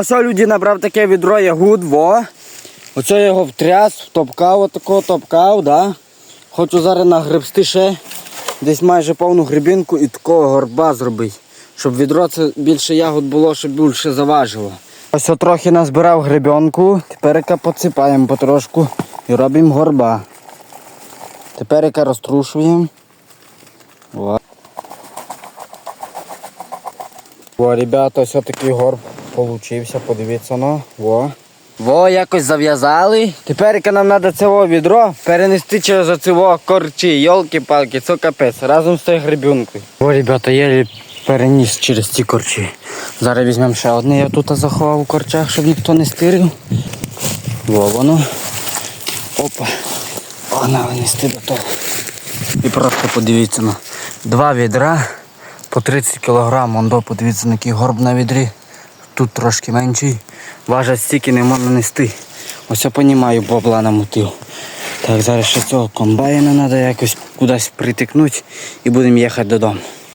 Ось люди набрав таке відро ягуд, во. Оце його втряс, втопкав, отако топкав, да. Хочу зараз нагребсти ще десь майже повну грибінку і такого горба зробити. Щоб відро це більше ягод було, щоб більше заважило. Ось трохи назбирав гребенку, тепер посипаємо потрошку і робимо горба. Тепер розтрушуємо. Во, ребята, ось такий горб получився, подивіться ну. Во. Во, якось зав'язали. Тепер нам треба це відро перенести через оці корчі, йолки-палки, це капець, разом з цією гребінкою. Во, ребята, я переніс через ці корчі. Зараз візьмемо ще одне, я тут заховав у корчах, щоб ніхто не стирив. Во воно. Опа. Погнали нести до того. І просто подивіться на два відра по 30 кг. Ондо, подивіться на який горб на відрі. Тут трошки менший. Важать стільки не можна нести. Ось я понімаю, бабла намутив. Так, зараз ще цього комбайна треба якось кудись притикнути і будемо їхати додому.